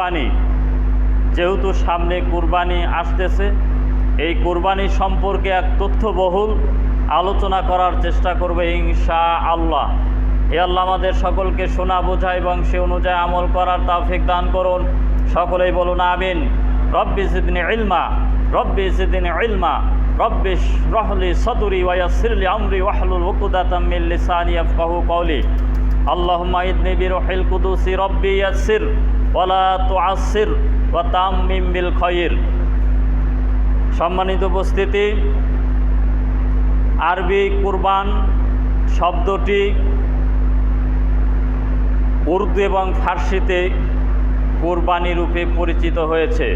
কুরবানি। যেহেতু সামনে কুরবানি আসতেছে, এই কুরবানি সম্পর্কে এক তথ্যবহুল আলোচনা করার চেষ্টা করবে ইনশা আল্লাহ এ আল্লাহ আমাদের সকলকে শোনা, বোঝা এবং সে অনুযায়ী আমল করার তাফিক দান করুন। সকলেই বলুন আমিন। রব্বি সিদিন ইলমা, রব্বি সিদিন ইলমা, রব্বি রহলি সদুরি ওয়াসিরলি আমরি ওয়াহলুল উকুদাতাম মিন লিসানি ইয়াফকাহু কওলি। আল্লাহুম্মা ইদনি বিরুহিল কুদুসি রব্বি ইয়াসির ওয়ালা তুআসির ওয়া তাম্মিম বিল খায়র সম্মানিত উপস্থিতি, আরবি কুরবান শব্দটি উর্দু এবং ফার্সিতে কোরবানি রূপে পরিচিত হয়েছে।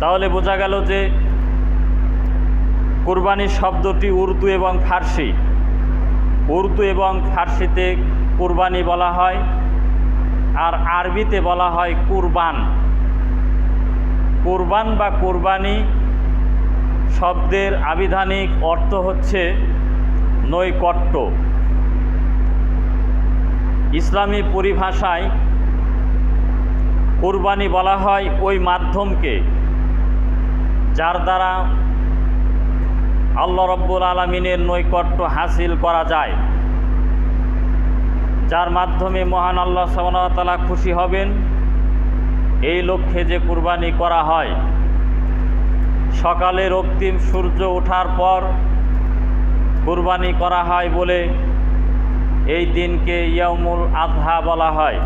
তাহলে বোঝা গেল যে কুরবানি শব্দটি উর্দু এবং ফার্সি। উর্দু এবং ফার্সিতে কুরবানি বলা হয়। আর আরবিতে বলা হয় কুরবান। কুরবান বা কুরবানি শব্দের আবিধানিক অর্থ হচ্ছে নৈকট্য। ইসলামী পরিভাষায় কুরবানি বলা হয় ওই মাধ্যমকে যার দ্বারা আল্লাহ রব্বুল আলমিনের নৈকট্য হাসিল করা যায়। যার মাধ্যমে মহান আল্লাহ সামনাতলা খুশি হবেন, এই লক্ষ্যে যে কুরবানি করা হয়। সকালে রক্তিম সূর্য ওঠার পর কুরবানি করা হয় বলে এই দিনকে ইয়ামুল আধহা বলা হয়।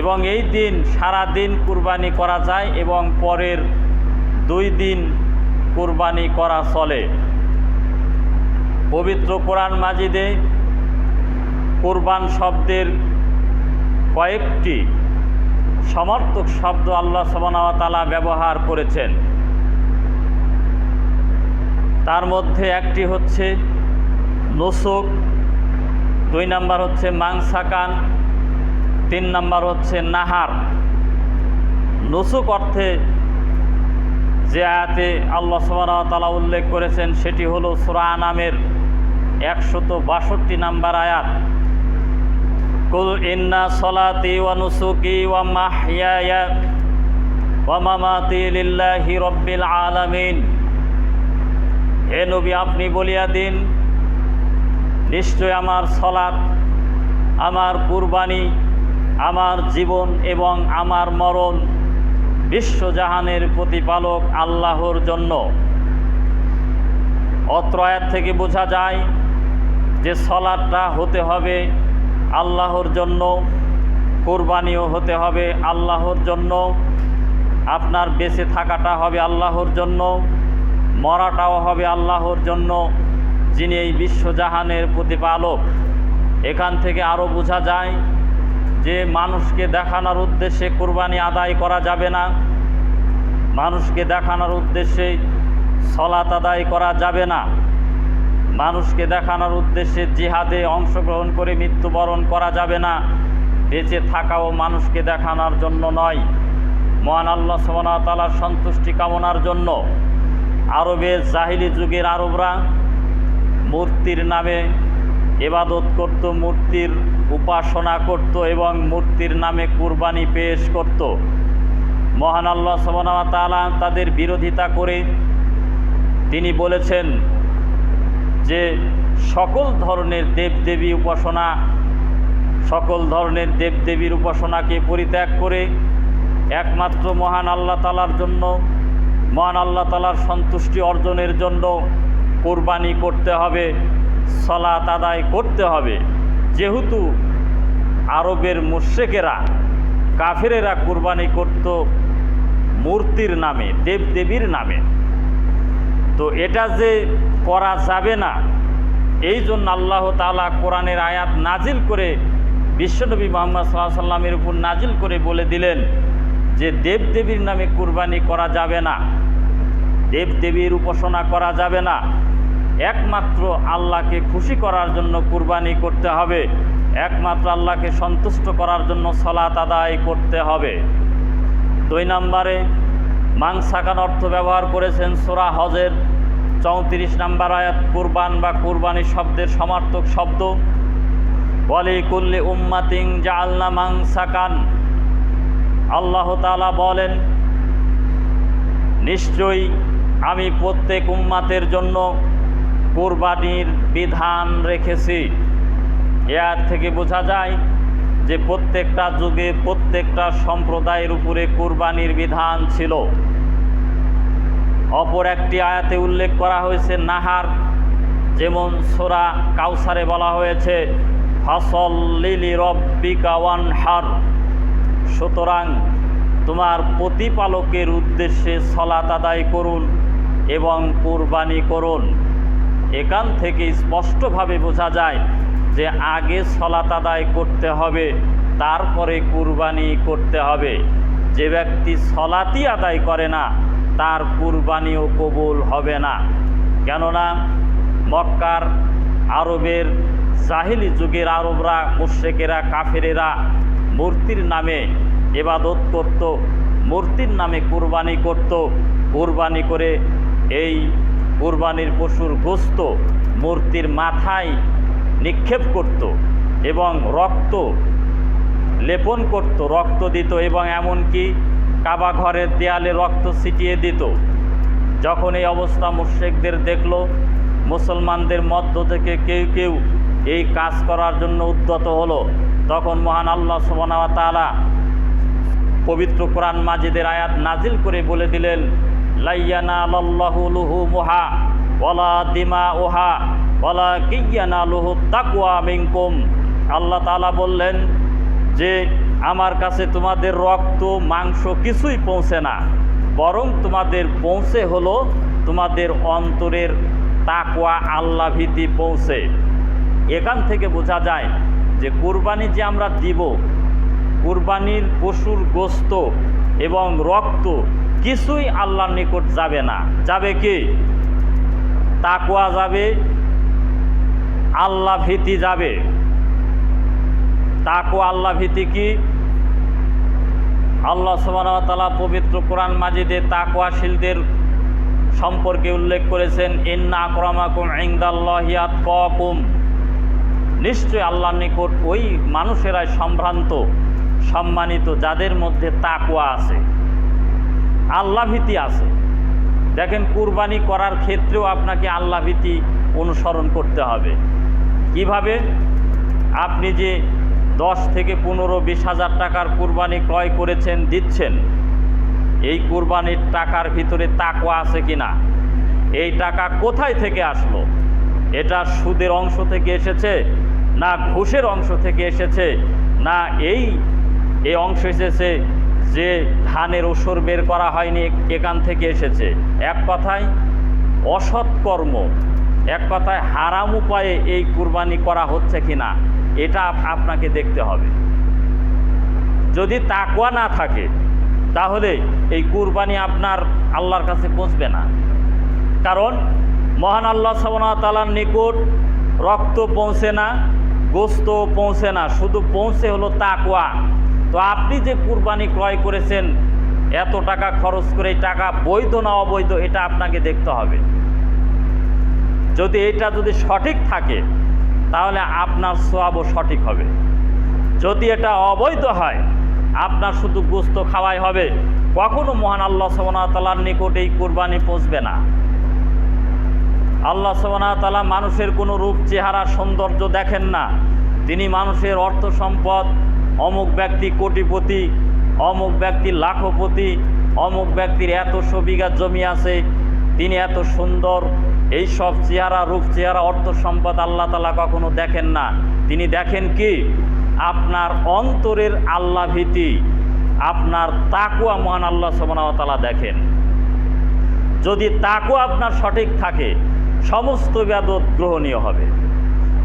এবং এই দিন সারা দিন কুরবানি করা যায় এবং পরের দুই দিন কুরবানি করা চলে। পবিত্র কোরআন মাজিদে কুরবান শব্দের কয়েকটি সমর্থক শব্দ আল্লাহ সবানাওয়াতালা ব্যবহার করেছেন। তার মধ্যে একটি হচ্ছে নোসক, দুই নাম্বার হচ্ছে মাংসাকান, তিন নাম্বার হচ্ছে নাহার। নসুক অর্থে যে আয়াতে আল্লাহ তালা উল্লেখ করেছেন, সেটি হলো সুরা নামের একশত বাষট্টি নাম্বার আয়াত। কুল ইন্না সলাতি আপনি বলিয়া দিন, নিশ্চয় আমার সলাৎ, আমার কুরবানি, আমার জীবন এবং আমার মরণ বিশ্বজাহানের প্রতিপালক আল্লাহর জন্য। অত্র থেকে বোঝা যায় যে সলাদটা হতে হবে আল্লাহর জন্য কোরবানিও হতে হবে, আল্লাহর জন্য। আপনার বেঁচে থাকাটা হবে আল্লাহর জন্য, মরাটাও হবে আল্লাহর জন্য, যিনি এই বিশ্বজাহানের প্রতিপালক। এখান থেকে আরও বোঝা যায় যে মানুষকে দেখানোর উদ্দেশ্যে কোরবানি আদায় করা যাবে না। মানুষকে দেখানোর উদ্দেশ্যে সলাত আদায় করা যাবে না। মানুষকে দেখানোর উদ্দেশ্যে জিহাদে অংশগ্রহণ করে মৃত্যুবরণ করা যাবে না। বেঁচে থাকাও মানুষকে দেখানোর জন্য নয়। মহান আল্লাহ তালার সন্তুষ্টি কামনার জন্য আরবের জাহিলি যুগের আরবরা মূর্তির নামে এবাদত করত, মূর্তির উপাসনা করত এবং মূর্তির নামে কুরবানি পেশ করত। মহান আল্লাহ তালা তাদের বিরোধিতা করে তিনি বলেছেন যে সকল ধরনের দেবদেবী উপাসনা, সকল ধরনের দেবদেবীর উপাসনাকে পরিত্যাগ করে একমাত্র মহান আল্লাহ তালার জন্য, মহান আল্লাহ তালার সন্তুষ্টি অর্জনের জন্য কোরবানি করতে হবে, সলাত আদায় করতে হবে। যেহেতু আরবের মুর্শেকেরা কাফেরেরা কোরবানি করত মূর্তির নামে, দেবদেবীর নামে। তো এটা যে করা যাবে না। এই জন্য আল্লাহ তালা কোরআনের আয়াত নাজিল করে বিশ্বনবী মোহাম্মদ সাল্লাহ সাল্লামের উপর নাজিল করে বলে দিলেন যে দেবদেবীর নামে কুরবানি করা যাবে না। দেবদেবীর উপাসনা করা যাবে না। একমাত্র আল্লাহকে খুশি করার জন্য কুরবানি করতে হবে। একমাত্র আল্লাহকে সন্তুষ্ট করার জন্য সলাত আদায় করতে হবে। দুই নম্বরে মাংসাকান অর্থ ব্যবহার করেছেন সোরা হজের। চৌত্রিশ নাম্বার আয়াত, কুরবান বা কুরবানি শব্দের সমার্থক শব্দ। কুল্লি উম্মাতিং জালনা মাং সাকান বলেন, নিশ্চয়ই আমি প্রত্যেক উম্মাতের জন্য কোরবানির বিধান রেখেছি। এর থেকে বোঝা যায় যে প্রত্যেকটা যুগে প্রত্যেকটা সম্প্রদায়ের উপরে কোরবানির বিধান ছিল। অপর একটি আয়াতে উল্লেখ করা হয়েছে, নাহার, যেমন সোরা কাউসারে বলা হয়েছে, ফসল লিলি রব্বিকা ওয়ান হার সুতরাং তোমার প্রতিপালকের উদ্দেশ্যে সলাত আদায় করুন এবং কোরবানি করুন। এখান থেকে স্পষ্টভাবে বোঝা যায় যে আগে সলাত আদায় করতে হবে, তারপরে কুরবানি করতে হবে। যে ব্যক্তি সলাতি আদায় করে না তার কুরবানিও কবুল হবে না। কেননা মক্কার আরবের জাহিলি যুগের আরবরা, মুশ্রেকেরা, কাফেরেরা মূর্তির নামে এবাদত করত, মূর্তির নামে কুরবানি করত। কুরবানি করে এই কুরবানির পশুর গোস্ত মূর্তির মাথায় নিক্ষেপ করত এবং রক্ত লেপন করত, রক্ত দিত এবং এমনকি কাবা ঘরের দেয়ালে রক্ত ছিটিয়ে দিত। যখন এই অবস্থা মুশ্রেকদের দেখল, মুসলমানদের মধ্য থেকে কেউ কেউ এই কাজ করার জন্য উদ্যত হলো, তখন মহান আল্লাহ সুবহানাহু তালা পবিত্র কোরআন মাজিদের আয়াত নাজিল করে বলে দিলেন লাইয়ানা লাল্লাহু লুহু মুহা, ওয়ালা দিমা ওহা ওয়ালা কিয়ানা লুহু তাকওয়া মিনকুম। আল্লাহ তাআলা বললেন যে আমার কাছে তোমাদের রক্ত, মাংস কিছুই পৌঁছে না। বরং তোমাদের পৌঁছে হলো তোমাদের অন্তরের তাকওয়া আল্লাহ ভীতি পৌঁছে। এখান থেকে বোঝা যায় যে কুরবানি যে আমরা দিব, কুরবানির পশুর গোস্ত এবং রক্ত কিছুই আল্লাহর নিকট যাবে না। যাবে কি? তাকুয়া যাবে, আল্লাহ ভীতি যাবে। তাকুয়া আল্লাহ ভীতি কি? আল্লাহ সুবাহতালা পবিত্র কোরআন মাজিদে তাকুয়াশীলদের সম্পর্কে উল্লেখ করেছেন, ইন্না আকরামাকুম ইংদাল্লাহিয়াত কুম নিশ্চয় আল্লাহর নিকট ওই মানুষেরাই সম্ভ্রান্ত, সম্মানিত, যাদের মধ্যে তাকুয়া আছে আল্লাহ ভীতি আছে। দেখেন, কুরবানি করার ক্ষেত্রেও আপনাকে আল্লাহ ভীতি অনুসরণ করতে হবে। কীভাবে? আপনি যে দশ থেকে পনেরো বিশ হাজার টাকার কুরবানি ক্রয় করেছেন, দিচ্ছেন। এই কুরবানির টাকার ভিতরে তাকুয়া আছে কি না এই টাকা কোথায় থেকে আসলো? এটা সুদের অংশ থেকে এসেছে না ঘুষের অংশ থেকে এসেছে? না এই এই অংশ এসেছে যে ধানের ওসর বের করা হয়নি, এখান থেকে এসেছে। এক কথায় অসৎকর্ম এক কথায় হারাম উপায়ে এই কুরবানি করা হচ্ছে কি না এটা আপনাকে দেখতে হবে। যদি তাকুয়া না থাকে, তাহলে এই কুরবানি আপনার আল্লাহর কাছে পৌঁছবে না। কারণ মহান আল্লাহ সাবনাতালার নিকট রক্ত পৌঁছে না গোস্ত পৌঁছে না, শুধু পৌঁছে হলো তাকুয়া তো আপনি যে কুরবানি ক্রয় করেছেন, এত টাকা খরচ করে টাকা বৈধ না অবৈধ, এটা আপনাকে দেখতে হবে। যদি এটা যদি সঠিক থাকে তাহলে আপনার সোয়াবও সঠিক হবে। যদি এটা অবৈধ হয়, আপনার শুধু গোস্ত খাওয়াই হবে, কখনো মহান আল্লাহ সবনাতালার নিকট এই কুরবানি পৌঁছবে না। আল্লাহ সবনাতালা মানুষের কোনো রূপ, চেহারা, সৌন্দর্য দেখেন না। তিনি মানুষের অর্থ সম্পদ, অমুক ব্যক্তি কোটিপতি, অমুক ব্যক্তি লাখপতি, অমুক ব্যক্তির এত বিঘা জমি আছে, তিনি এত সুন্দর এই সব চেহারা, রূপ চেহারা, অর্থ সম্পদ আল্লাহ তালা কখনো দেখেন না। তিনি দেখেন কি? আপনার অন্তরের আল্লাহ ভীতি, আপনার তাকুয়া মহান আল্লাহ সবনাতালা দেখেন। যদি তাকও আপনার সঠিক থাকে, সমস্ত ব্যাদত গ্রহণীয় হবে।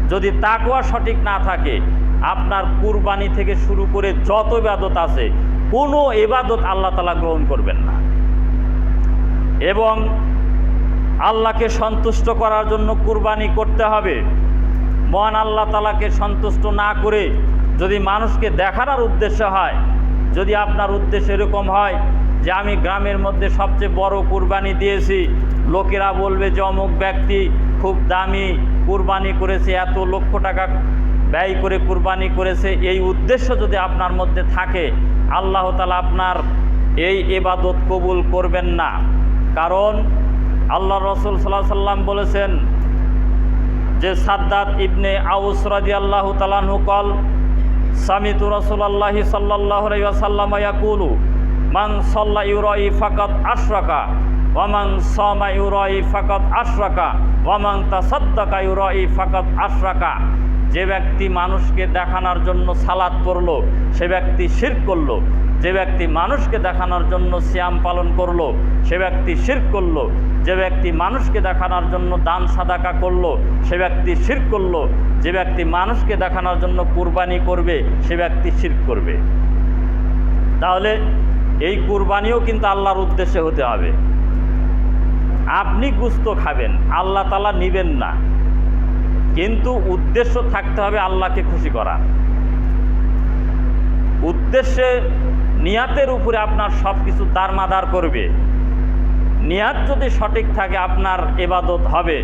যদি তাকুয়া সঠিক না থাকে, আপনার কুরবানি থেকে শুরু করে যত ব্যাদত আছে, কোনো এবাদত আল্লাহ তালা গ্রহণ করবেন না। এবং আল্লাহকে সন্তুষ্ট করার জন্য কুরবানি করতে হবে। মহান আল্লাহ তালাকে সন্তুষ্ট না করে যদি মানুষকে দেখানোর উদ্দেশ্য হয়, যদি আপনার উদ্দেশ্য এরকম হয় যে আমি গ্রামের মধ্যে সবচেয়ে বড় কুরবানি দিয়েছি, লোকেরা বলবে যে অমুক ব্যক্তি খুব দামি কুরবানি করেছে, এত লক্ষ টাকা ব্যয় করে কুরবানি করেছে। এই উদ্দেশ্য যদি আপনার মধ্যে থাকে, আল্লাহ তালা আপনার এই এবাদত কবুল করবেন না। কারণ আল্লাহ রসুল সাল্লাহ সাল্লাম বলেছেন যে সাদ্দাত ইবনে আউস রাজি আল্লাহ তালাহু কল, সামিতু রসুল্লাহি সাল্লাহ সাল্লাম ইয়াকুলু মাং সল্লা ইউরাই ফাকাত আশরাকা ওয়ামাং সমা ইউরাই ফাকাত আশরাকা ওয়ামাং তাসাদ্দাকা ইউরাই ফাকাত আশরাকা, যে ব্যক্তি মানুষকে দেখানোর জন্য সালাদ করল, সে ব্যক্তি শির করল যে ব্যক্তি মানুষকে দেখানোর জন্য শ্যাম পালন করল, সে ব্যক্তি শির করল, যে ব্যক্তি মানুষকে দেখানোর জন্য দান সাদাকা করল, সে ব্যক্তি শির করল, যে ব্যক্তি মানুষকে দেখানোর জন্য কুরবানি করবে, সে ব্যক্তি শির করবে। তাহলে এই কুরবানিও কিন্তু আল্লাহর উদ্দেশ্যে হতে হবে। আপনি গুস্ত খাবেন, আল্লাহ তালা নিবেন না। কিন্তু উদ্দেশ্য থাকতে হবে আল্লাহকে খুশি করা উদ্দেশ্যে নিয়াতের উপরে আপনার সব কিছু দারমাদার করবে। নিয়াত যদি সঠিক থাকে, আপনার এবাদত হবে।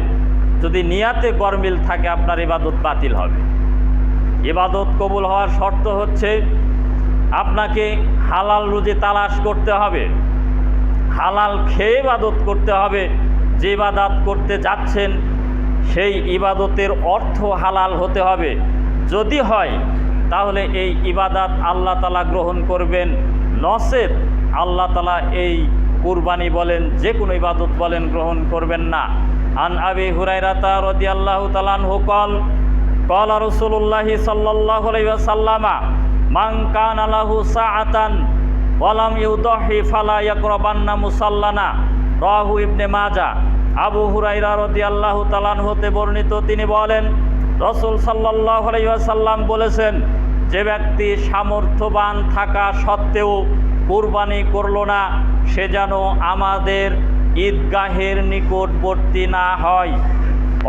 যদি নিয়াতে গরমিল থাকে, আপনার এবাদত বাতিল হবে। এবাদত কবুল হওয়ার শর্ত হচ্ছে, আপনাকে হালাল রুজি তালাশ করতে হবে। হালাল খেয়ে ইবাদত করতে হবে। যে ইবাদত করতে যাচ্ছেন, সেই ইবাদতের অর্থ হালাল হতে হবে। যদি হয় তাহলে এই ইবাদাত আল্লাহ তালা গ্রহণ করবেন। নসেদ আল্লাহ তালা এই কুরবানি বলেন, যে কোনো ইবাদত বলেন, গ্রহণ করবেন না। আন আবি হুরাইরাতা রদি আল্লাহ তালান হুকল কল রসুল্লাহি সাল্লাহ সাল্লামা মান কান আলাহু সাআতান ওয়ালাম ইউদহি ফালা ইয়াকরাবান্না মুসাল্লানা। রাহু ইবনে মাজা, আবু হুরাইরা রাদিয়াল্লাহু তাআলা হতে বর্ণিত, তিনি বলেন, রসুল সাল্লাল্লাহু আলাইহি ওয়াসাল্লাম বলেছেন যে ব্যক্তি সামর্থ্যবান থাকা সত্ত্বেও কুরবানি করল না, সে যেন আমাদের ঈদগাহের নিকটবর্তী না হয়।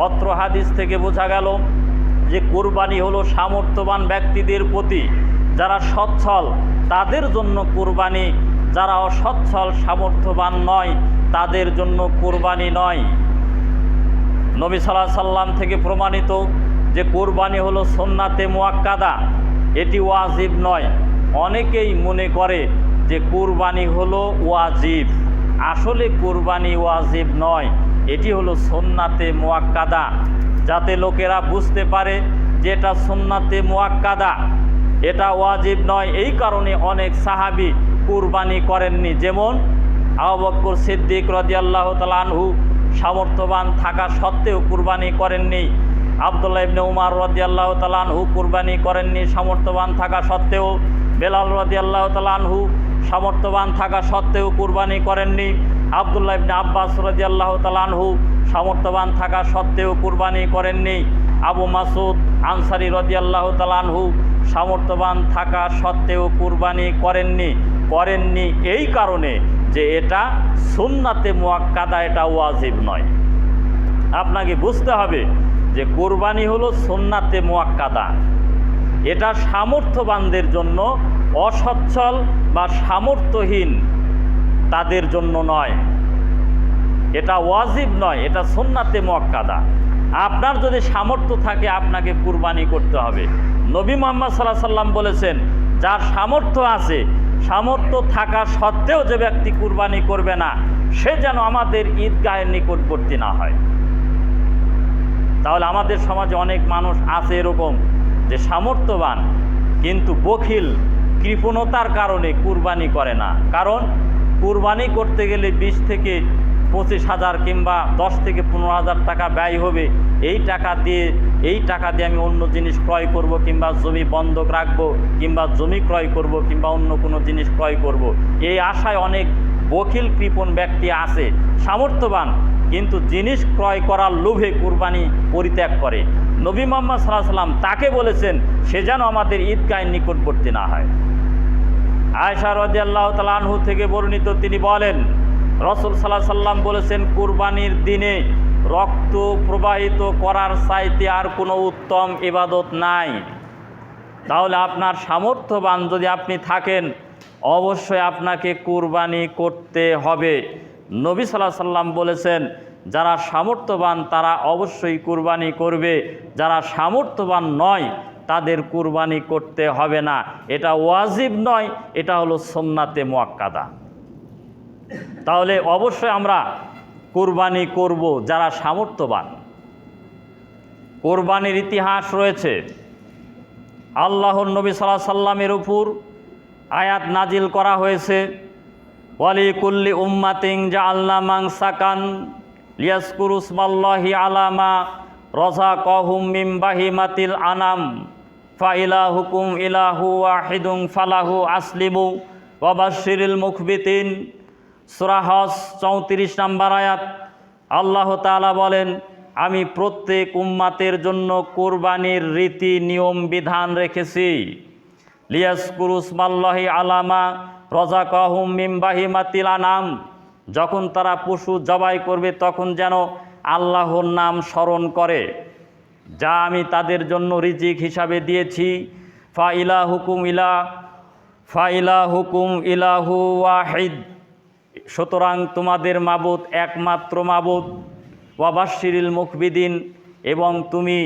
অত্র হাদিস থেকে বোঝা গেল যে কুরবানি হলো সামর্থ্যবান ব্যক্তিদের প্রতি যারা সচ্ছল, তাদের জন্য কুরবানি। যারা অসচ্ছল, সামর্থ্যবান নয়, তাদের জন্য কুরবানি নয়। নবী সাল্লাহ সাল্লাম থেকে প্রমাণিত যে কুরবানি হলো সন্নাতে মোয়াক্কাদা। এটি ওয়াজিব নয়। অনেকেই মনে করে যে কুরবানি হলো ওয়াজিব। আসলে কুরবানি ওয়াজিব নয়। এটি হলো সন্নাতে মোয়াক্কাদা। যাতে লোকেরা বুঝতে পারে যে এটা সন্নাতে মোয়াক্কাদা। এটা ওয়াজিব নয়। এই কারণে অনেক সাহাবি কুরবানি করেননি। যেমন আবক্কর সিদ্দিক রদিয়াল্লাহ তালানহু সামর্থ্যবান থাকা সত্ত্বেও কুরবানি করেননি। আবদুল্লাহ ইবনে উমার রদিয়াল্লাহ তালানহু কুরবানি করেননি। সামর্থ্যবান থাকা সত্ত্বেও বেলাল রদিয়াল্লাহ তালানহু সামর্থ্যবান থাকা সত্ত্বেও কুরবানি করেননি। আবদুল্লাহ ইবনে আব্বাস রদিয়াল্লাহ তালানহু সামর্থ্যবান থাকা সত্ত্বেও কুরবানি করেননি। আবু মাসুদ আনসারি রদিয়াল্লাহ তালানহু সামর্থ্যবান থাকা সত্ত্বেও কুরবানি করেননি। করেননি এই কারণে যে এটা সুন্নাতে মোয়াক্কাদা, এটা ওয়াজিব নয়। আপনাকে বুঝতে হবে যে কোরবানি হলো সুন্নাতে মোয়াক্কাদা। এটা সামর্থ্যবানদের জন্য অসচ্ছল বা সামর্থ্যহীন তাদের জন্য নয়। এটা ওয়াজিব নয়, এটা সুন্নাতে মোয়াক্কাদা। আপনার যদি সামর্থ্য থাকে, আপনাকে কুরবানি করতে হবে। নবী মোহাম্মদ সাল্লাহ সাল্লাম বলেছেন, যার সামর্থ্য আছে, সামর্থ্য থাকা সত্ত্বেও যে ব্যক্তি কুরবানি করবে না, সে যেন আমাদের ঈদগাহের নিকটবর্তী না হয়। তাহলে আমাদের সমাজে অনেক মানুষ আছে এরকম যে সামর্থ্যবান, কিন্তু বখিল, কৃপণতার কারণে কুরবানি করে না। কারণ কুরবানি করতে গেলে বিশ থেকে পঁচিশ হাজার কিংবা দশ থেকে পনেরো হাজার টাকা ব্যয় হবে। এই টাকা দিয়ে, এই টাকা দিয়ে আমি অন্য জিনিস ক্রয় করব কিংবা জমি বন্ধক রাখব কিংবা জমি ক্রয় করব কিংবা অন্য কোনো জিনিস ক্রয় করব। এই আশায় অনেক বকিল কৃপণ ব্যক্তি আছে, সামর্থ্যবান। কিন্তু জিনিস ক্রয় করার লোভে কুরবানি পরিত্যাগ করে। নবী মোহাম্মদ সাল্লাহ সাল্লাম তাকে বলেছেন, সে যেন আমাদের ঈদগাহের নিকটবর্তী না হয়। আয়সা রদি আল্লাহ তালানহু থেকে বর্ণিত তিনি বলেন, রসুল সাল্লাহ সাল্লাম বলেছেন, কুরবানির দিনে রক্ত প্রবাহিত করার চাইতে আর কোনো উত্তম ইবাদত নাই। তাহলে আপনার সামর্থ্যবান যদি আপনি থাকেন, অবশ্যই আপনাকে কুরবানি করতে হবে। নবী সাল্লাহ সাল্লাম বলেছেন, যারা সামর্থ্যবান তারা অবশ্যই কুরবানি করবে, যারা সামর্থ্যবান নয় তাদের কুরবানি করতে হবে না। এটা ওয়াজিব নয়, এটা হলো সোমনাতে মোয়াক্কাদা। তাহলে অবশ্যই আমরা কোরবানি করব যারা সামর্থ্যবান। কোরবানির ইতিহাস রয়েছে। আল্লাহর নবী সাল্লাহ সাল্লামের উপর আয়াত নাজিল করা হয়েছে। ওয়ালি কুল্লি উম্মাতিং জা আল্লাহ মাং সাকান লিয়াসকুরুসমাল্লাহি আলামা রজা কহুম মিম বাহিমাতিল আনাম। ফাইলা হুকুম ইলাহু ওয়াহিদুং ফালাহু আসলিমু। ওয়াবাশিরিল মুখবিতিন। সুরাহস চৌত্রিশ নম্বর আয়াত। আল্লাহ তাআলা বলেন, আমি প্রত্যেক উম্মাতের জন্য কোরবানির রীতি নিয়ম বিধান রেখেছি লিয়াসকুরুসমাল্লাহি আলামা রজা কাহুম মিমবাহিমাতিল নাম যখন তারা পশু জবাই করবে, তখন যেন আল্লাহর নাম স্মরণ করে। যা আমি তাদের জন্য রিজিক হিসাবে দিয়েছি। ফা ইলা হুকুম ইলা, ফা ইলা হুকুম ইলাহু ওয়াহিদ। সুতরাং তোমাদের মাবুদ একমাত্র মাবুদ। ওয়াবাশিরিল মুখবিদিন, এবং তুমি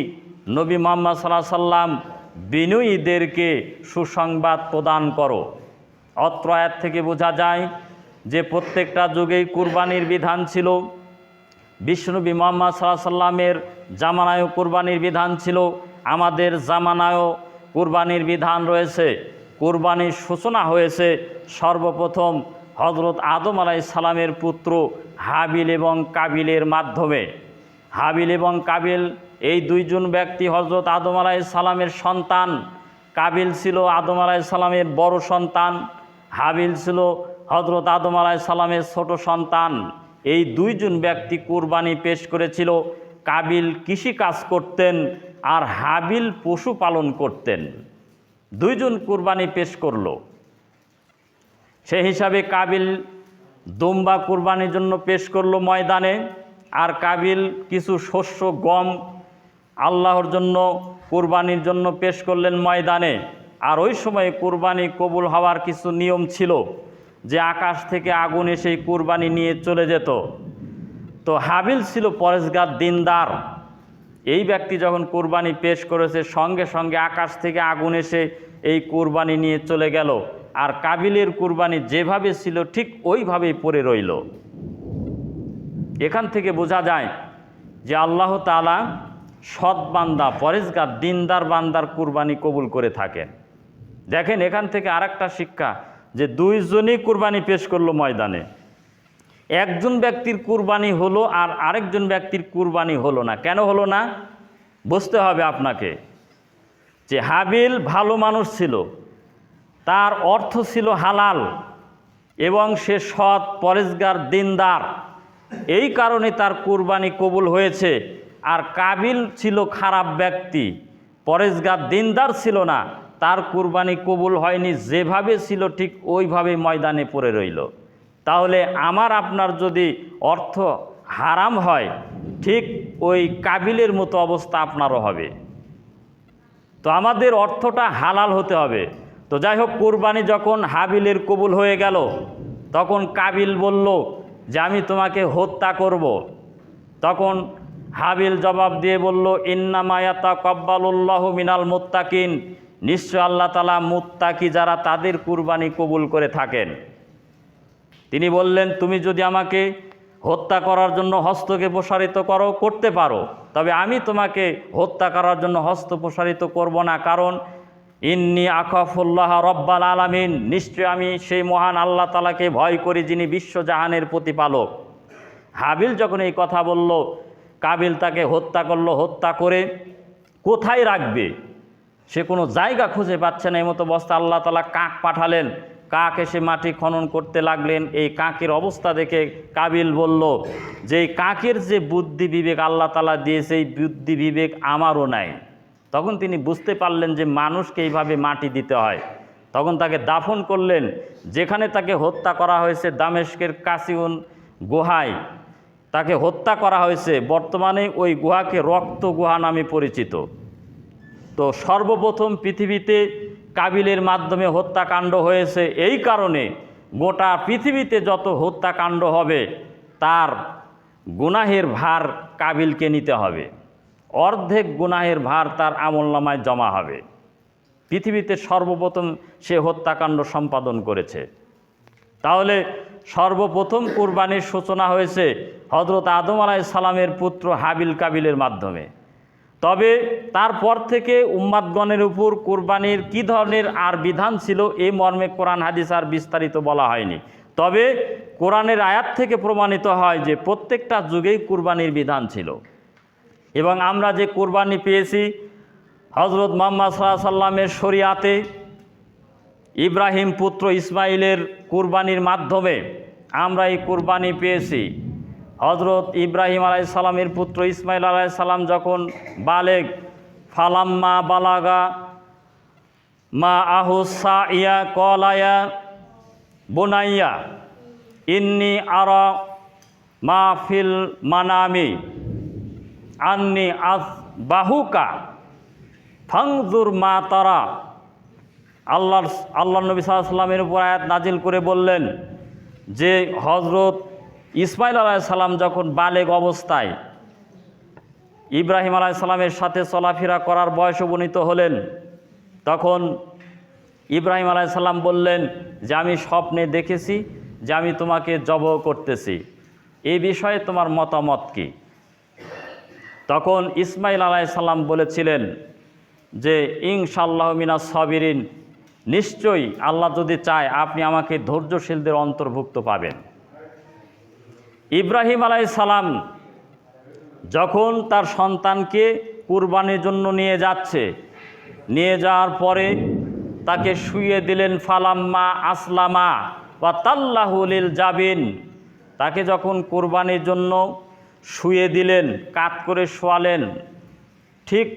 নবী মোহাম্মদ সাল্লাহ সাল্লাম বিনয়ীদেরকে সুসংবাদ প্রদান করো। অত্র আয়াত থেকে বোঝা যায় যে প্রত্যেকটা যুগেই কুরবানির বিধান ছিল। বিষ্ণুবী মোহাম্মদ সাল্লাহ সাল্লামের জামানায়ও কুরবানির বিধান ছিল। আমাদের জামানায়ও কুরবানির বিধান রয়েছে। কুরবানির সূচনা হয়েছে সর্বপ্রথম হজরত আদম আলাই সালামের পুত্র হাবিল এবং কাবিলের মাধ্যমে। হাবিল এবং কাবিল, এই দুইজন ব্যক্তি হজরত আদম আলাই সালামের সন্তান। কাবিল ছিল আদম আলাই সালামের বড় সন্তান। হাবিল ছিল হজরত আদম আলাই সালামের ছোট সন্তান। এই দুইজন ব্যক্তি কুরবানি পেশ করেছিল। কাবিল কৃষি কাজ করতেন আর হাবিল পশু পালন করতেন। দুইজন কুরবানি পেশ করল। সেই হিসাবে কাবিল দুম্বা কুরবানির জন্য পেশ করল ময়দানে। আর কাবিল কিছু শস্য, গম আল্লাহর জন্য কুরবানির জন্য পেশ করলেন ময়দানে। আর ওই সময় কুরবানি কবুল হওয়ার কিছু নিয়ম ছিল যে আকাশ থেকে আগুন এসে কুরবানি নিয়ে চলে যেত। তো হাবিল ছিল পরেশগার দিনদার। এই ব্যক্তি যখন কুরবানি পেশ করেছে, সঙ্গে সঙ্গে আকাশ থেকে আগুন এসে এই কুরবানি নিয়ে চলে গেল। আর কাবিলের কুরবানি যেভাবে ছিল, ঠিক ওইভাবেই পড়ে রইল। এখান থেকে বোঝা যায় যে আল্লাহ তালা সৎ বান্দা, পরেশগার দিনদার বান্দার কুরবানি কবুল করে থাকেন। দেখেন এখান থেকে আরেকটা শিক্ষা যে দুইজনই কুরবানি পেশ করল ময়দানে। একজন ব্যক্তির কুরবানি হলো আর আরেকজন ব্যক্তির কুরবানি হলো না। কেন হলো না? বুঝতে হবে আপনাকে যে হাবিল ভালো মানুষ ছিল, তার অর্থ ছিল হালাল এবং সে সৎ পরেজগার দিনদার। এই কারণে তার কুরবানি কবুল হয়েছে। আর কাবিল ছিল খারাপ ব্যক্তি পরেজগার দিনদার ছিল না। তার কুরবানি কবুল হয়নি, যেভাবে ছিল ঠিক ওইভাবে ময়দানে পড়ে রইল। তাহলে আমার আপনার যদি অর্থ হারাম হয়, ঠিক ওই কাবিলের মতো অবস্থা আপনারও হবে। তো আমাদের অর্থটা হালাল হতে হবে। তো যাই হোক, কোরবানি যখন হাবিলের কবুল হয়ে গেল, তখন কাবিল বলল যে, আমি তোমাকে হত্যা করব। তখন হাবিল জবাব দিয়ে বলল ইন্নামায়াতা কব্বালুল্লাহ মিনাল মুত্তাকিন। নিশ্চয় আল্লাহ তালা মুত্তাকি যারা তাদের কুরবানি কবুল করে থাকেন। তিনি বললেন, তুমি যদি আমাকে হত্যা করার জন্য হস্তকে প্রসারিত করো, করতে পারো। তবে আমি তোমাকে হত্যা করার জন্য হস্ত প্রসারিত করব না, কারণ ইন্নি আকাফুল্লাহ রব্বাল আলামিন। নিশ্চয় আমি সেই মহান আল্লাহ তালাকে ভয় করি যিনি বিশ্বজাহানের প্রতিপালক। হাবিল যখন এই কথা বলল, কাবিল তাকে হত্যা করল, হত্যা করে কোথায় রাখবে? সে কোনো জায়গা খুঁজে পাচ্ছে না। এই মতো বস্তা আল্লাহ তালা কাক পাঠালেন। কাক এসে মাটি খনন করতে লাগলেন। এই কাকের অবস্থা দেখে কাবিল বলল যে এই কাকের যে বুদ্ধি বিবেক আল্লাহ তালা দিয়েছে, এই বুদ্ধি বিবেক আমারও নাই। তখন তিনি বুঝতে পারলেন যে মানুষকে এইভাবে মাটি দিতে হয়। তখন তাকে দাফন করলেন, যেখানে তাকে হত্যা করা হয়েছে, দামেস্কের কাসিউন গুহায়, তাকে হত্যা করা হয়েছে। বর্তমানে ওই গুহাকে রক্ত গুহা নামে পরিচিত। তো সর্বপ্রথম পৃথিবীতে কাবিলের মাধ্যমে হত্যাকাণ্ড হয়েছে এই কারণে গোটা পৃথিবীতে যত হত্যাকাণ্ড হবে, তার গুনাহের ভার কাবিলকে নিতে হবে। অর্ধেক গুনাহের ভার তার আমলনামায় জমা হবে। পৃথিবীতে সর্বপ্রথম সে হত্যাকাণ্ড সম্পাদন করেছে। তাহলে সর্বপ্রথম কুরবানির সূচনা হয়েছে হজরত আদম আলাহ সালামের পুত্র হাবিল কাবিলের মাধ্যমে। তবে তারপর থেকে উম্মাদগণের উপর কুরবানির কী ধরনের আর বিধান ছিল এই মর্মে কোরআন, হাদিস আর বিস্তারিত বলা হয়নি। তবে কোরআনের আয়াত থেকে প্রমাণিত হয় যে প্রত্যেকটা যুগেই কুরবানির বিধান ছিল। এবং আমরা যে কুরবানি পেয়েছি হজরত মোহাম্মদ সাল্লাহ সাল্লামের শরিয়াতে ইব্রাহিম পুত্র ইসমাইলের কুরবানির মাধ্যমে আমরা এই কুরবানি পেয়েছি। হজরত ইব্রাহিম আলাইসাল্লামের পুত্র ইসমাইল আলাইসাল্লাম যখন বালেগ, ফালাম্মা বালাগা, মা আহুসা ইয়া কলায়া বোনাইয়া, ইন্নি আর মা ফিল মানামি, আন্নি আস বাহুকা ফাংজুর মা তারা। আল্লাহর আল্লাহ নবী সাল্লামের উপর আয়াত নাজিল করে বললেন যে হজরত ইসমাইল সাল্লাম যখন বালেগ অবস্থায় ইব্রাহিম আলাহ সাল্লামের সাথে চলাফেরা করার বয়স উপনীত হলেন, তখন ইব্রাহিম সাল্লাম বললেন, যে আমি স্বপ্নে দেখেছি, যে আমি তোমাকে জব করতেছি। এই বিষয়ে তোমার মতামত কি? তখন ইসমাইল সাল্লাম বলেছিলেন যে ইনশাল্লাহ মিনা সবিরিন, নিশ্চয়ই আল্লাহ যদি চায়, আপনি আমাকে ধৈর্যশীলদের অন্তর্ভুক্ত পাবেন। ইব্রাহিম আলাই সালাম যখন তার সন্তানকে কুরবানির জন্য নিয়ে যাচ্ছে, নিয়ে যাওয়ার পরে তাকে শুয়ে দিলেন, ফালাম্মা আসলামা বা তাল্লাহুলিল জাবিন। তাকে যখন কুরবানির জন্য শুয়ে দিলেন, কাত করে শোয়ালেন, ঠিক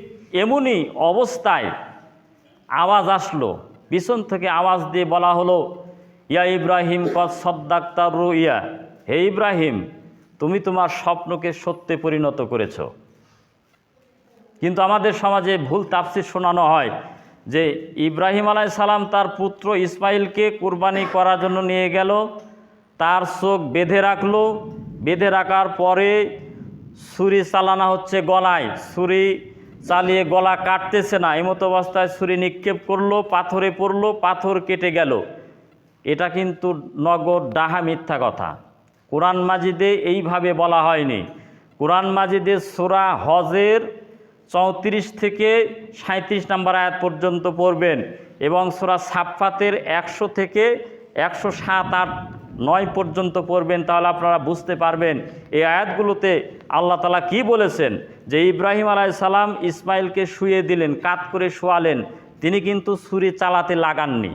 এমনই অবস্থায় আওয়াজ আসলো। পিছন থেকে আওয়াজ দিয়ে বলা হলো, ইয়া ইব্রাহিম, কদ সদ্দাক্তার ইয়া হে ইব্রাহিম, তুমি তোমার স্বপ্নকে সত্যে পরিণত করেছ। কিন্তু আমাদের সমাজে ভুল তাফসির শোনানো হয় যে ইব্রাহিম আলাই সালাম তার পুত্র ইসমাইলকে কুরবানি করার জন্য নিয়ে গেল, তার চোখ বেঁধে রাখল। বেঁধে রাখার পরে ছুরি চালানো হচ্ছে গলায়। ছুরি চালিয়ে গলা কাটতেছে না, এমতো অবস্থায় ছুরি নিক্ষেপ করল, পাথরে পড়ল, পাথর কেটে গেল। এটা কিন্তু নগদ ডাহা মিথ্যা কথা। কোরআন মাজিদে এইভাবে বলা হয়নি। কোরআন মাজিদে সোরা হজের চৌত্রিশ থেকে সাঁত্রিশ নম্বর আয়াত পর্যন্ত পড়বেন এবং সোরা সাফাতের একশো থেকে একশো সাত, আট, নয় পর্যন্ত পড়বেন। তাহলে আপনারা বুঝতে পারবেন এই আয়াতগুলোতে আল্লাহ তালা কি বলেছেন? যে ইব্রাহিম আলাই সালাম ইসমাইলকে শুয়ে দিলেন, কাত করে শোয়ালেন, তিনি কিন্তু ছুরি চালাতে লাগাননি।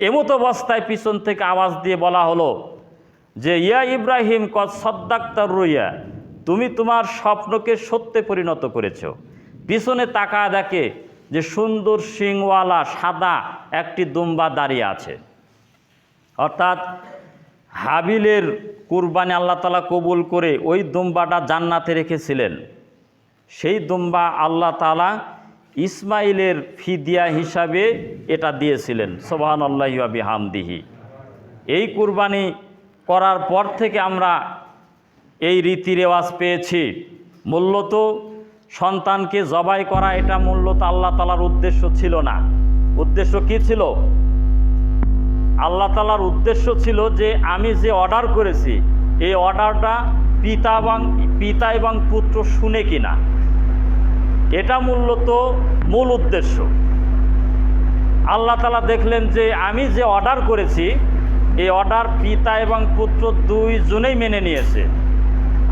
এমতো অবস্থায় পিছন থেকে আওয়াজ দিয়ে বলা হলো যে, ইয়া ইব্রাহিম, কদ সদ্দাক্তার রইয়া, তুমি তোমার স্বপ্নকে সত্যে পরিণত করেছ। পিছনে তাকা দেখে যে, সুন্দর শিংওয়ালা, সাদা একটি দুম্বা দাঁড়িয়ে আছে। অর্থাৎ হাবিলের কুরবানি আল্লাহ তালা কবুল করে ওই দুম্বাটা জান্নাতে রেখেছিলেন। সেই দুম্বা আল্লাহ তালা ইসমাইলের ফিদিয়া হিসাবে এটা দিয়েছিলেন। সোবাহান আল্লাহি হামদিহি এই কুরবানি করার পর থেকে আমরা এই রীতি রেওয়াজ পেয়েছি। মূলত সন্তানকে জবাই করা এটা মূলত আল্লাহ তালার উদ্দেশ্য ছিল না। উদ্দেশ্য কি ছিল? আল্লাহ তালার উদ্দেশ্য ছিল যে আমি যে অর্ডার করেছি, এই অর্ডারটা পিতা এবং পিতা এবং পুত্র শুনে কিনা। এটা মূলত মূল উদ্দেশ্য। আল্লাহ তালা দেখলেন যে আমি যে অর্ডার করেছি এই অর্ডার পিতা এবং পুত্র দুই দুইজনেই মেনে নিয়েছে।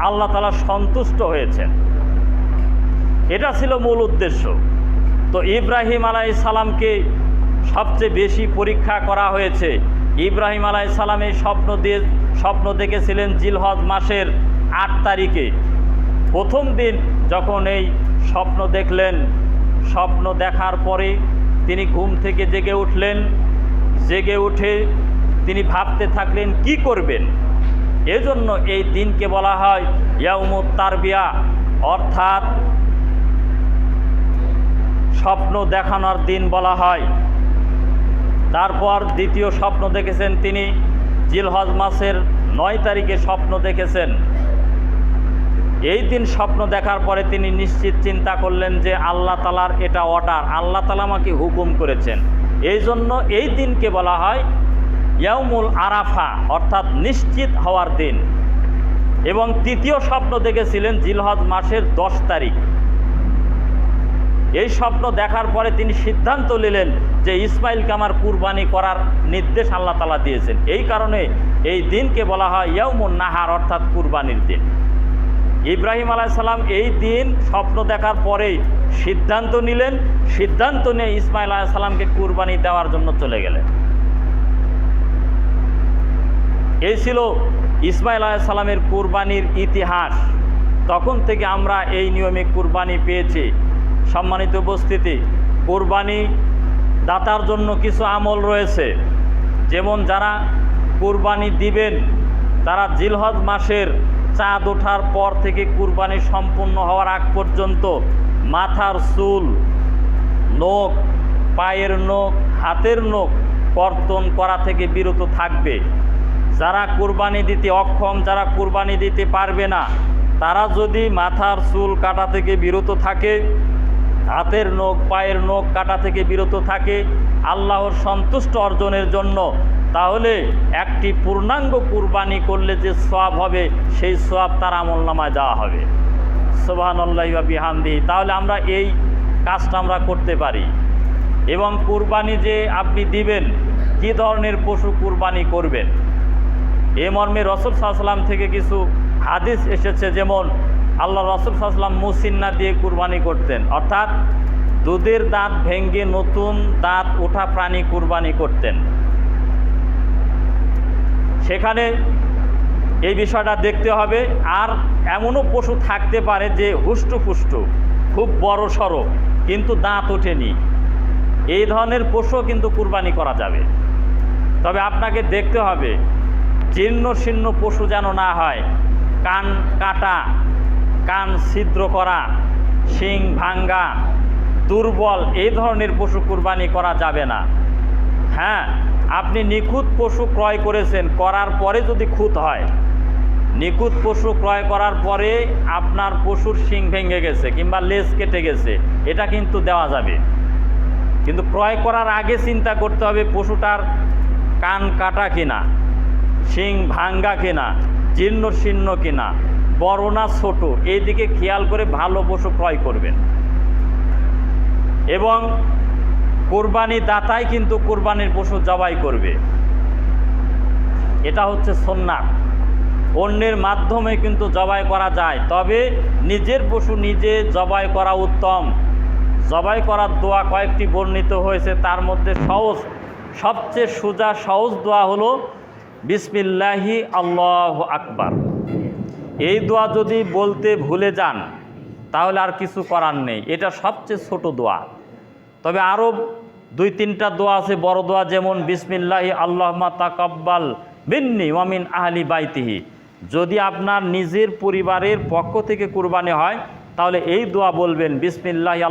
আল্লাহ তালা সন্তুষ্ট হয়েছেন। এটা ছিল মূল উদ্দেশ্য। তো ইব্রাহিম আলাই সালামকে সবচেয়ে বেশি পরীক্ষা করা হয়েছে। ইব্রাহিম আলাই সালাম এই স্বপ্ন দিয়ে স্বপ্ন দেখেছিলেন জিলহজ মাসের আট তারিখে। প্রথম দিন যখন এই স্বপ্ন দেখলেন, স্বপ্ন দেখার পরে তিনি ঘুম থেকে জেগে উঠলেন। জেগে উঠে তিনি ভাবতে থাকলেন, কি করবেন? এজন্য এই দিনকে বলা হয় ইয়াউমুত তারবিয়া অর্থাৎ স্বপ্ন দেখানোর দিন বলা হয়। তারপর দ্বিতীয় স্বপ্ন দেখেছেন তিনি। জিলহজ মাসের নয় তারিখে স্বপ্ন দেখেছেন। এই দিন স্বপ্ন দেখার পরে তিনি নিশ্চিত চিন্তা করলেন যে আল্লাহ তালার এটা অর্ডার আল্লাহ তালা আমাকে হুকুম করেছেন। এই জন্য এই দিনকে বলা হয় ইয়ামুল আরাফা, অর্থাৎ নিশ্চিত হওয়ার দিন। এবং তৃতীয় স্বপ্ন দেখেছিলেন জিলহজ মাসের দশ তারিখ। এই স্বপ্ন দেখার পরে তিনি সিদ্ধান্ত নিলেন যে ইসমাইলকে আমার কুরবানি করার নির্দেশ আল্লাহ তালা দিয়েছেন। এই কারণে এই দিনকে বলা হয় ইয়ামুন নাহার, অর্থাৎ কুরবানির দিন। ইব্রাহিম আলাইসাল্লাম এই দিন স্বপ্ন দেখার পরেই সিদ্ধান্ত নিলেন। সিদ্ধান্ত নিয়ে ইসমাইল আলাইসাল্লামকে কুরবানি দেওয়ার জন্য চলে গেলেন। এই ছিল ইসমাইল আলাইসাল্লামের কুরবানির ইতিহাস। তখন থেকে আমরা এই নিয়মে কুরবানি পেয়েছি। সম্মানিত উপস্থিতি, কুরবানি দাতার জন্য কিছু আমল রয়েছে। যেমন যারা কুরবানি দিবেন, তারা জিলহজ মাসের চাঁদ ওঠার পর থেকে কুরবানি সম্পূর্ণ হওয়ার আগ পর্যন্ত মাথার চুল, নখ, পায়ের নখ, হাতের নখ কর্তন করা থেকে বিরত থাকবে। যারা কুরবানি দিতে অক্ষম, যারা কুরবানি দিতে পারবে না, তারা যদি মাথার চুল কাটা থেকে বিরত থাকে, হাতের নখ, পায়ের নখ কাটা থেকে বিরত থাকে, আল্লাহর সন্তুষ্ট অর্জনের জন্য, তাহলে একটি পূর্ণাঙ্গ কুরবানি করলে যে সব হবে, সেই সব তার আমল নামায় দেওয়া হবে। সোবাহান আল্লাহ বিহামদি তাহলে আমরা এই কাজটা আমরা করতে পারি। এবং কুরবানি যে আপনি দিবেন, কি ধরনের পশু কুরবানি করবেন? এ মর্মে রসুল সাল্লাম থেকে কিছু হাদিস এসেছে যেমন, আল্লাহ রসুল সাল্লাম মুসিন্না দিয়ে কুরবানি করতেন। অর্থাৎ দুধের দাঁত ভেঙ্গে নতুন দাঁত ওঠা প্রাণী কুরবানি করতেন। সেখানে এই বিষয়টা দেখতে হবে। আর এমনও পশু থাকতে পারে যে হুষ্টপুষ্ট খুব বড় সড়ো, কিন্তু দাঁত ওঠেনি। এই ধরনের পশু কিন্তু কুরবানি করা যাবে। তবে আপনাকে দেখতে হবে জীর্ণ শীর্ণ পশু যেন না হয়, কান কাটা, কান ছিদ্র করা, শিং ভাঙ্গা, দুর্বল এই ধরনের পশু কুরবানি করা যাবে না। হ্যাঁ আপনি নিখুঁত পশু ক্রয় করেছেন, করার পরে যদি খুঁত হয়। নিখুঁত পশু ক্রয় করার পরে আপনার পশুর শিং ভেঙে গেছে কিংবা লেজ কেটে গেছে, এটা কিন্তু দেওয়া যাবে। কিন্তু ক্রয় করার আগে চিন্তা করতে হবে পশুটার কান কাটা কিনা। শিং ভাঙ্গা কিনা, জীর্ণ শীর্ণ কিনা, বড় না ছোট এই দিকে খেয়াল করে ভালো পশু ক্রয় করবেন। এবং কোরবানি দাতাই কিন্তু কোরবানির পশু জবাই করবে। এটা হচ্ছে সন্ন্যাত অন্যের মাধ্যমে কিন্তু জবাই করা যায়, তবে নিজের পশু নিজে জবাই করা উত্তম। জবাই করার দোয়া কয়েকটি বর্ণিত হয়েছে, তার মধ্যে সহজ, সবচেয়ে সোজা সহজ দোয়া হলো বিসমিল্লাহি আল্লাহ আকবার। এই দোয়া যদি বলতে ভুলে যান, তাহলে আর কিছু করার নেই। এটা সবচেয়ে ছোট দোয়া। তবে আরও দুই তিনটা দোয়া আছে, বড় দোয়া যেমন, বিসমিল্লাহি আল্লাহমা তাকাব্বাল বিন্নি ওয়ামিন আহলি বাইতিহি। যদি আপনার নিজের পরিবারের পক্ষ থেকে কুরবানি হয়, তাহলে এই দোয়া বলবেন, বিসমিল্লাহি